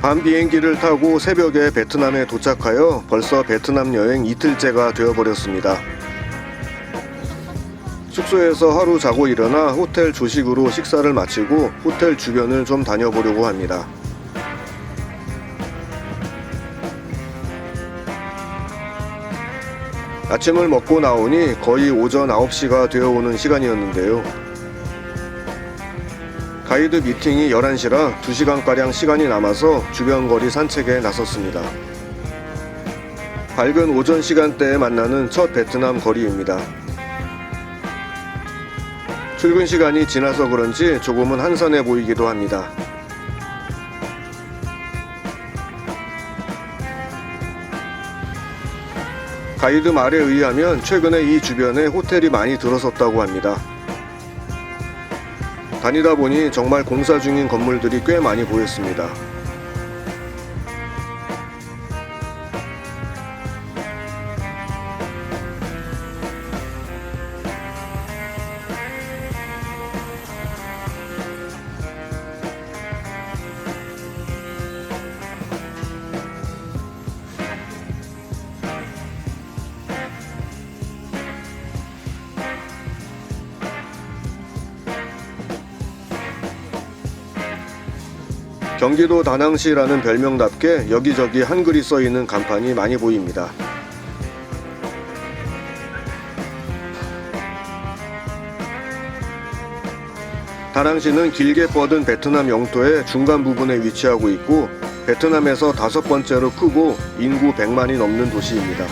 밤 비행기를 타고 새벽에 베트남에 도착하여 벌써 베트남 여행 이틀째가 되어버렸습니다. 숙소에서 하루 자고 일어나 호텔 조식으로 식사를 마치고 호텔 주변을 좀 다녀보려고 합니다. 아침을 먹고 나오니 거의 오전 9시가 되어 오는 시간이었는데요. 가이드 미팅이 11시라 2시간가량 시간이 남아서 주변 거리 산책에 나섰습니다. 밝은 오전 시간대에 만나는 첫 베트남 거리입니다. 출근 시간이 지나서 그런지 조금은 한산해 보이기도 합니다. 가이드 말에 의하면 최근에 이 주변에 호텔이 많이 들어섰다고 합니다. 다니다 보니 정말 공사 중인 건물들이 꽤 많이 보였습니다. 경기도 다낭시라는 별명답게 여기저기 한글이 써 있는 간판이 많이 보입니다. 다낭시는 길게 뻗은 베트남 영토의 중간 부분에 위치하고 있고 베트남에서 다섯 번째로 크고 인구 100만이 넘는 도시입니다.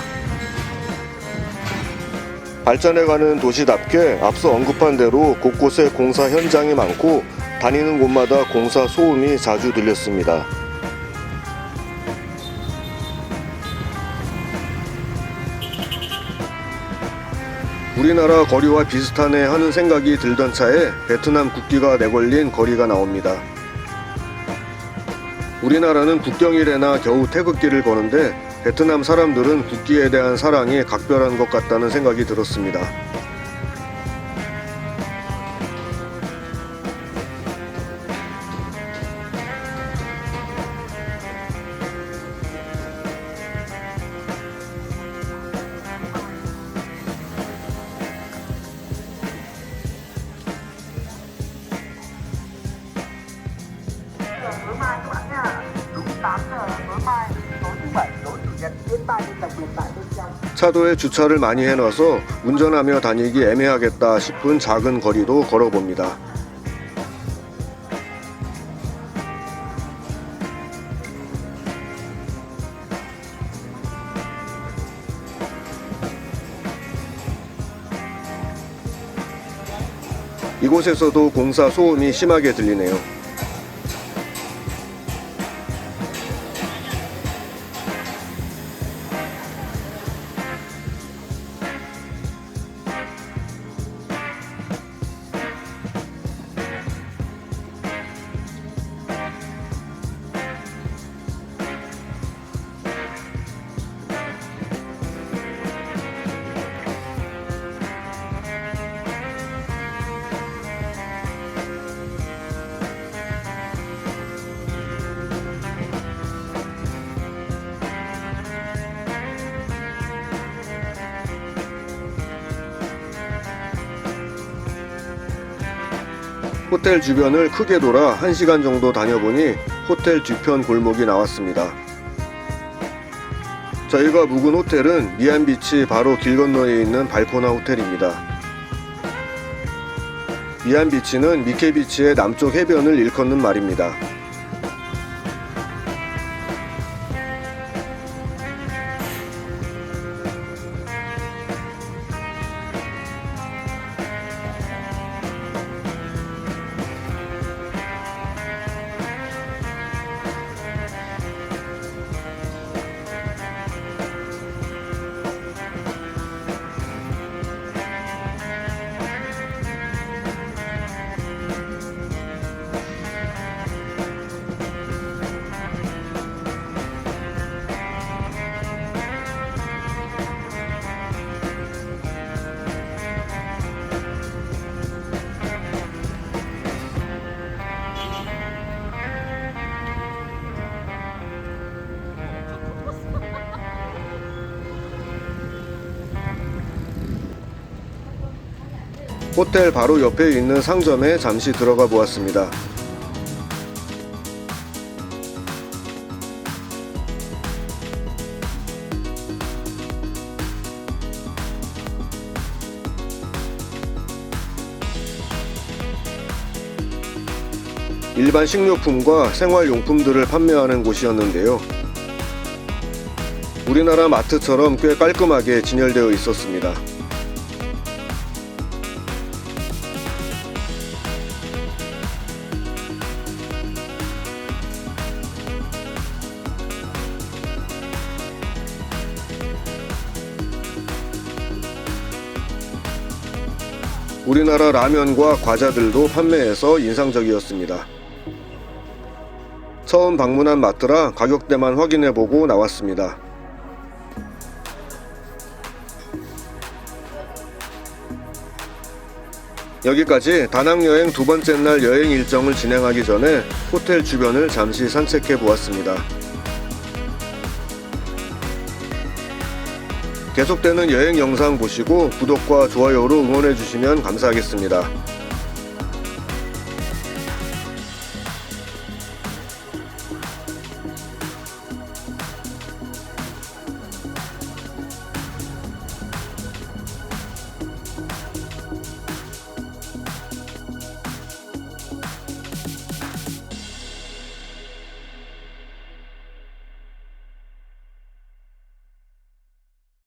발전해가는 도시답게 앞서 언급한 대로 곳곳에 공사 현장이 많고 다니는 곳마다 공사 소음이 자주 들렸습니다. 우리나라 거리와 비슷하네 하는 생각이 들던 차에 베트남 국기가 내걸린 거리가 나옵니다. 우리나라는 국경일에나 겨우 태극기를 거는데 베트남 사람들은 국기에 대한 사랑이 각별한 것 같다는 생각이 들었습니다. 차도에 주차를 많이 해놔서 운전하며 다니기 애매하겠다 싶은 작은 거리도 걸어봅니다. 이곳에서도 공사 소음이 심하게 들리네요. 호텔 주변을 크게 돌아 1시간 정도 다녀보니 호텔 뒤편 골목이 나왔습니다. 저희가 묵은 호텔은 미안비치 바로 길 건너에 있는 발코나 호텔입니다. 미안비치는 미케비치의 남쪽 해변을 일컫는 말입니다. 호텔 바로 옆에 있는 상점에 잠시 들어가 보았습니다. 일반 식료품과 생활용품들을 판매하는 곳이었는데요. 우리나라 마트처럼 꽤 깔끔하게 진열되어 있었습니다. 우리나라 라면과 과자들도 판매해서 인상적이었습니다. 처음 방문한 마트라 가격대만 확인해보고 나왔습니다. 여기까지 다낭 여행 두 번째 날 여행 일정을 진행하기 전에 호텔 주변을 잠시 산책해 보았습니다. 계속되는 여행 영상 보시고 구독과 좋아요로 응원해 주시면 감사하겠습니다.